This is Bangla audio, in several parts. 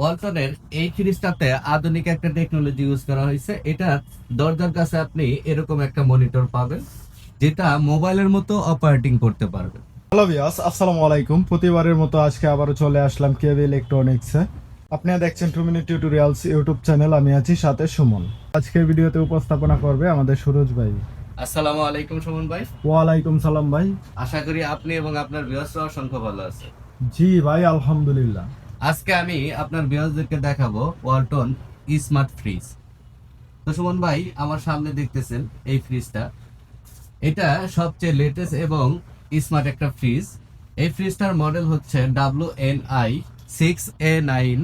ওয়ালটনের এই ফ্রিজটাতে আধুনিক একটা টেকনোলজি ইউজ করা হয়েছে। এটা দরজার কাছে আপনি এরকম একটা মনিটর পাবেন যেটা মোবাইলের মতো অপারেটিং করতে পারবে হ্যালো ভিয়াস আসসালামু আলাইকুম। প্রতিবারের মতো আজকে আবারও চলে আসলাম কেবি ইলেকট্রনিক্সে আপনারা দেখছেন two minute tutorials YouTube channel আমি আছি সাথে সুমন। আজকের ভিডিওতে উপস্থাপনা করবে আমাদের সুরজ ভাই। আসসালামু আলাইকুম সুমন ভাই। ওয়ালাইকুম সালাম ভাই। আশা করি আপনি এবং আপনার বৃহস্পতি অসংখ্য ভালো আছে জি ভাই আলহামদুলিল্লাহ। আজকে আমি আপনার বৃহস্পতিকে দেখাবো ওয়ালটন স্মার্ট ফ্রিজ। তো সুমন ভাই, আমার সামনে দেখতেছেন এই ফ্রিজটা। এটা সবচেয়ে লেটেস্ট এবং স্মার্ট একটা ফ্রিজ। এই ফ্রিজটার মডেল হচ্ছে W N I six A nine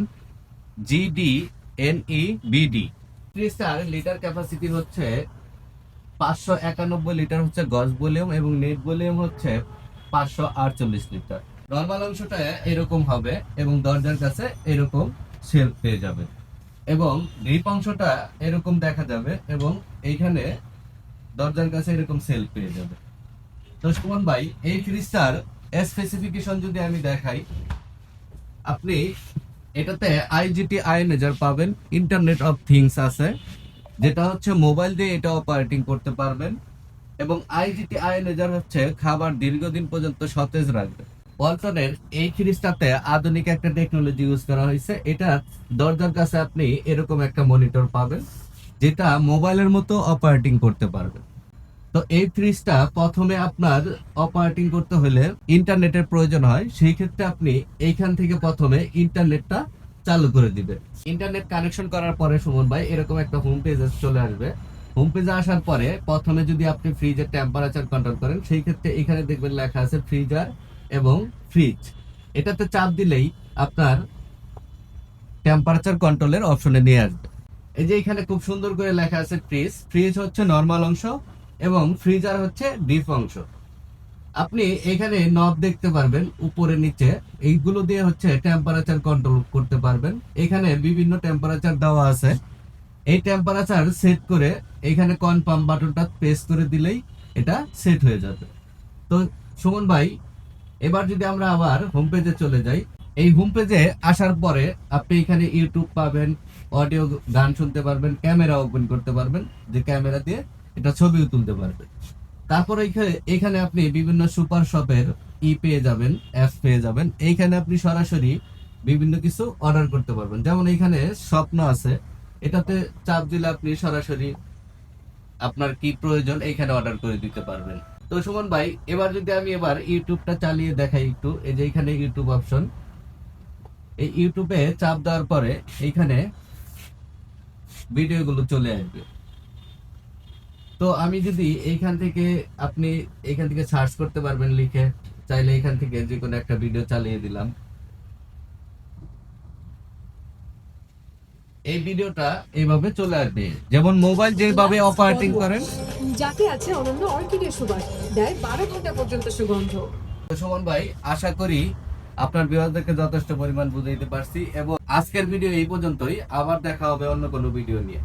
GD N E BD ফ্রিজটার litre capacity হচ্ছে পাঁচশো একানব্বই লিটার হচ্ছে গজ ভলিউম এবং নেট ভলিউম হচ্ছে পাঁচশো আটচল্লিশ লিটার নর্মাল অংশটা এরকম হবে এবং দরজার কাছে এরকম শেলফ পেয়ে যাবে। এবং গ্রিপ অংশটা এরকম দেখা যাবে এবং এইখানে দরজার কাছে এরকম সেল পেয়ে যাবে। তো ভাই, এই ফ্রিজটার স্পেসিফিকেশন যদি আমি দেখাই, আপনি এটাতে আইজিটি আই মেজার পাবেন ইন্টারনেট অফ থিংস আছে, যেটা হচ্ছে মোবাইল দিয়ে এটা অপারেটিং করতে পারবেন, এবং আইজিটি আই মেজার হচ্ছে খাবার দীর্ঘদিন পর্যন্ত সতেজ রাখবে। ওয়ালটনের এই ফ্রিজটাতে আধুনিক একটা টেকনোলজি ইউজ করা হয়েছে। এটা দরজার কাছে আপনি এরকম একটা মনিটর পাবেন, যেটা মোবাইলের মতো অপারেটিং করতে পারবেন। তো এই ফ্রিজটা প্রথমে আপনার অপারেটিং করতে হলে ইন্টারনেটের প্রয়োজন হয়। সেই ক্ষেত্রে আপনি এইখান থেকে প্রথমে ইন্টারনেটটা চালু করে দিবেন। ইন্টারনেট কানেকশন করার পরে সুমন ভাই, এরকম একটা হোম পেজে চলে আসবে। হোম পেজে আসার পরে প্রথমে যদি আপনি ফ্রিজের টেম্পারেচার কন্ট্রোল করেন, সেই ক্ষেত্রে এখানে দেখবেন লেখা আছে ফ্রিজার এবং ফ্রিজ এটাতে চাপ দিলেই আপনার টেম্পারেচার কন্ট্রোলের অপশনে নিয়ে আসবে। এই যে এখানে খুব সুন্দর করে লেখা আছে ফ্রিজ ফ্রিজ হচ্ছে নর্মাল অংশ এবং ফ্রিজার হচ্ছে ডিপ অংশ। আপনি এখানে নব দেখতে পারবেন, উপরে নিচে। এইগুলো দিয়ে হচ্ছে টেম্পারেচার কন্ট্রোল করতে পারবেন। এখানে বিভিন্ন টেম্পারেচার দেওয়া আছে। এই টেম্পারেচার সেট করে এখানে কনফার্ম বাটনটা প্রেস করে দিলেই এটা সেট হয়ে যাবে। তো সুমন ভাই এবার যদি আমরা আবার হোম পেজে চলে যাই, এই হোম পেজে আসার পরে আপনি এখানে ইউটিউব পাবেন অডিও গান শুনতে পারবেন ক্যামেরা ওপেন করতে পারবেন, যে ক্যামেরা দিয়ে এটা ছবিও তুলতে পারবেন। তারপর এখানে আপনি বিভিন্ন সুপার শপের ই পেয়ে যাবেন অ্যাপ পেয়ে যাবেন। এইখানে আপনি সরাসরি বিভিন্ন কিছু অর্ডার করতে পারবেন। যেমন এখানে স্বপ্ন আছে, এটাতে চাপ দিলে আপনি সরাসরি আপনার কি প্রয়োজন এইখানে অর্ডার করে দিতে পারবেন। তো সুমন ভাই, এবার যদি আমি এবার ইউটিউবটা চালিয়ে দেখাই একটু, এই যে এখানে ইউটিউব অপশন। এই ইউটিউবে চাপ দেওয়ার পরে এইখানে ভিডিওগুলো চলে আসবে। তো আমি যদি এইখান থেকে আপনি এখান থেকে সার্চ করতে পারবেন লিখে, চাইলে এখান থেকে যে কোনো একটা ভিডিও চালিয়ে দিলাম। এই ভিডিওটা এইভাবে চলে আসবে। যেমন মোবাইল যেভাবে অপারেটিং করেন। যাতে আছে অনন্য অর্কিডের সুবাস দেয় বারো ঘণ্টা পর্যন্ত সুগন্ধ। সুমন ভাই আশা করি আপনার বিভাগকে যথেষ্ট পরিমাণ বুঝাইতে পারছি এবং আজকের ভিডিও এই পর্যন্তই। আবার দেখা হবে অন্য কোনো ভিডিও নিয়ে।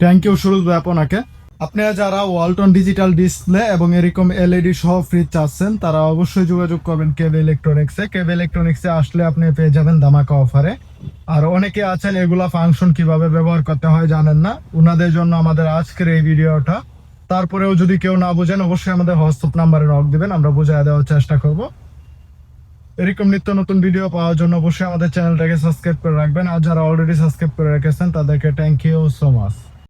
থ্যাংক ইউ সুরজ ভাই আপনাকে। আপনারা যারা ওয়ালটন ডিজিটাল ডিসপ্লে এবং এরকম এলইডি সহ ফ্রিজ চাচ্ছেন তারা অবশ্যই যোগাযোগ করবেন কেবি ইলেকট্রনিক্সে কেবি ইলেকট্রনিক্সে আসলে আপনি পেয়ে যাবেন ধামাকা অফারে আর অনেকে আছেন এগুলা ফাংশন কীভাবে ব্যবহার করতে হয় জানেন না। উনাদের জন্য আমাদের আজকের এই ভিডিওটা। তারপরেও যদি কেউ না বুঝেন, অবশ্যই আমাদের হোয়াটসঅ্যাপ নাম্বারে নক দিবেন, আমরা বুঝিয়ে দেওয়ার চেষ্টা করব। এরকম নিত্য নতুন ভিডিও পাওয়ার জন্য অবশ্যই আমাদের চ্যানেলটাকে সাবস্ক্রাইব করে রাখবেন। আর যারা অলরেডি সাবস্ক্রাইব করে রেখেছেন, তাদেরকে থ্যাংক ইউ সো মাচ